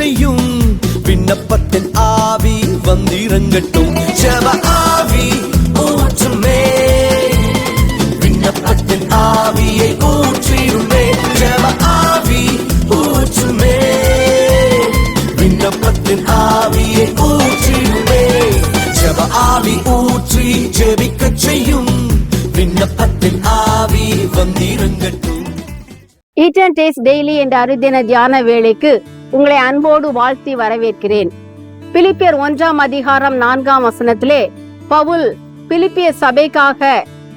செய்யும். விண்ணப்பத்தின் ஆவி வந்திறங்கட்டும். ஜப ஆவி ஊற்றுமே. விண்ணப்பத்தின் ஆவியை ஊற்றியுமே ஜப ஆவி ஊற்றுமே. விண்ணப்பத்தின் ஆவியை ஊற்றியுமே ஜப ஆவி ஊற்றி ஜெபிக்க செய்யும். விண்ணப்பத்தின் ஆவி வந்திறங்கட்டும். ஈட்டன் டேஸ் டெய்லி என்ற அருதின தியான வேலைக்கு உங்களை அன்போடு வாழ்த்தி வரவேற்கிறேன். பிலிப்பியர் ஒன்றாம் அதிகாரம் நான்காம் வசனத்திலே பவுல் பிலிப்பிய சபைக்காக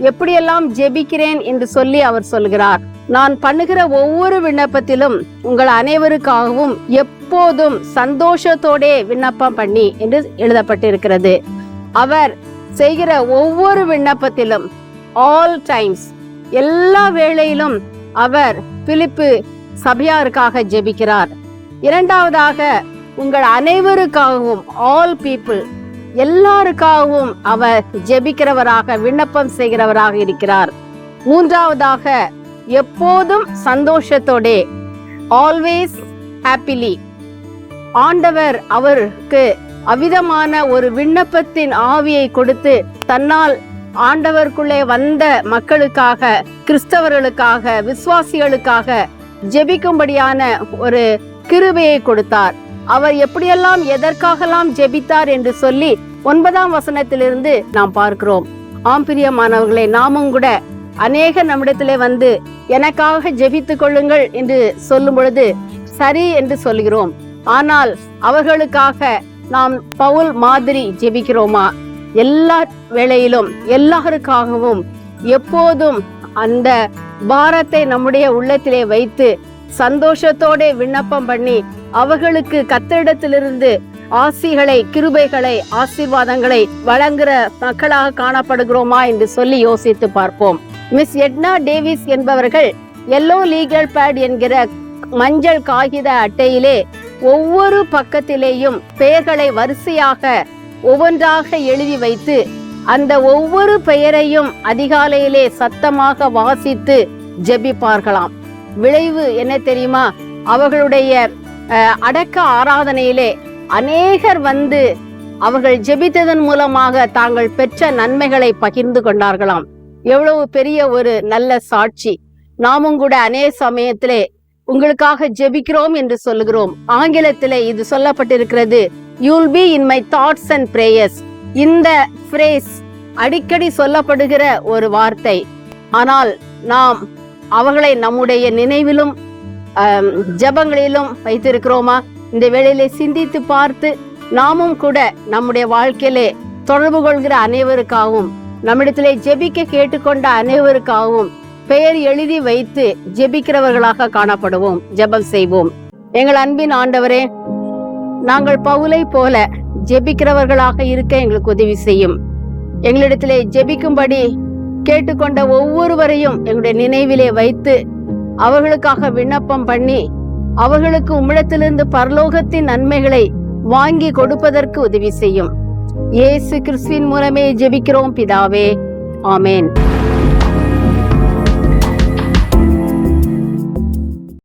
எப்படியெல்லாம் ஜெபிக்கிறேன் என்று சொல்லி அவர் சொல்கிறார். நான் பண்ணுகிற ஒவ்வொரு விண்ணப்பத்திலும் உங்கள் அனைவருக்காகவும் எப்போதும் சந்தோஷத்தோடே விண்ணப்பம் பண்ணி என்று எழுதப்பட்டிருக்கிறது. அவர் செய்கிற ஒவ்வொரு விண்ணப்பத்திலும் ஆல் டைம்ஸ் எல்லா வேளையிலும் அவர் பிலிப்பு சபையாருக்காக ஜெபிக்கிறார். இரண்டாவதாக உங்கள் அனைவருக்காகவும் ஆல் பீப்புள் எல்லாருக்காகவும் அவர் ஜெபிக்கிறவராக விண்ணப்பம் செய்கிறவராக இருக்கிறார். மூன்றாவதாக எப்போதும் சந்தோஷத்தோடே ஆல்வேஸ் ஹாப்பிலி ஆண்டவர் அவருக்கு அவிதமான ஒரு விண்ணப்பத்தின் ஆவியை கொடுத்து தன்னால் ஆண்டவருக்குள்ளே வந்த மக்களுக்காக கிறிஸ்தவர்களுக்காக விசுவாசிகளுக்காக ஜெபிக்கும்படியான ஒரு கிருபையை கொடுத்தார். அவர் எப்படியெல்லாம் எதற்காகலாம் ஜெபித்தார் என்று சொல்லி ஒன்பதாம் வசனத்திலிருந்து நாம் பார்க்கிறோம். ஆம் பிரியமானவர்களே நாமும் கூட அநேக நம்மிடத்திலே வந்து எனக்காக ஜெபித்துக் கொள்ளுங்கள் என்று சொல்லும் பொழுது சரி என்று சொல்கிறோம். ஆனால் அவர்களுக்காக நாம் பவுல் மாதிரி ஜெபிக்கிறோமா? எல்லா வேளையிலும் எல்லாருக்காகவும் எப்போதும் அந்த பாரத்தை நம்முடைய உள்ளத்திலே வைத்து சந்தோஷத்தோட விண்ணப்பம் பண்ணி அவர்களுக்கு கத்தரிடத்திலிருந்து ஆசிகளை கிருபைகளை ஆசீர்வாதங்களை வழங்குற மக்களாக காணப்படுகிறோமா என்று சொல்லி யோசித்து பார்ப்போம். மிஸ் எட்னா டேவிஸ் என்பவர்கள் எல்லோ லீகல் பேட் என்கிற மஞ்சள் காகித அட்டையிலே ஒவ்வொரு பக்கத்திலேயும் பெயர்களை வரிசையாக ஒவ்வொன்றாக எழுதி வைத்து அந்த ஒவ்வொரு பெயரையும் அதிகாலையிலே சத்தமாக வாசித்து ஜெபிப்பார்களாம். விளைவு என்ன தெரியுமா? அவர்களுடைய அஹ், அடக்க ஆராதனையிலே அநேகர் வந்து அவர்கள் ஜெபித்ததன் மூலமாக தாங்கள் பெற்ற நன்மைகளை பகிர்ந்து கொண்டார்களாம். எவ்வளவு பெரிய ஒரு நல்ல சாட்சி. நாமும் கூட அநேக சமயத்திலே உங்களுக்காக ஜெபிக்கிறோம் என்று சொல்லுகிறோம். ஆங்கிலத்திலே இது சொல்லப்பட்டிருக்கிறது you'll be in my thoughts and prayers இந்த ஃப்ரேஸ் அடிக்கடி சொல்லப்படுகிற ஒரு வார்த்தை. ஆனால் நாம் அவர்களை நம்முடைய நினைவிலும் ஜபங்களிலும் ஜெபங்களிலும் வைத்திருக்கிறோமா? இந்த வேளையிலே சிந்தித்து பார்த்து நாமும் கூட நம்முடைய வாழ்க்கையிலே தொடர்பு கொள்கிற அனைவருக்காகவும் நம்மிடத்திலே ஜெபிக்க கேட்டுக்கொண்ட அனைவருக்காகவும் பெயர் எழுதி வைத்து ஜெபிக்கிறவர்களாக காணப்படுவோம் ஜெபம் செய்வோம். எங்கள் அன்பின் ஆண்டவரே நாங்கள் பவுலை போல ஜெபிக்கிறவர்களாக இருக்க எங்களுக்கு உதவி செய்யும். எங்களிடத்திலே ஜெபிக்கும்படி கேட்டுக்கொண்ட ஒவ்வொருவரையும் எங்களுடைய நினைவிலே வைத்து அவர்களுக்காக விண்ணப்பம் பண்ணி அவர்களுக்கு உம்மிடத்திலிருந்து பரலோகத்தின் நன்மைகளை வாங்கி கொடுப்பதற்கு உதவி செய்யும். இயேசு கிறிஸ்துவின் மூலமே ஜெபிக்கிறோம் பிதாவே. ஆமேன்.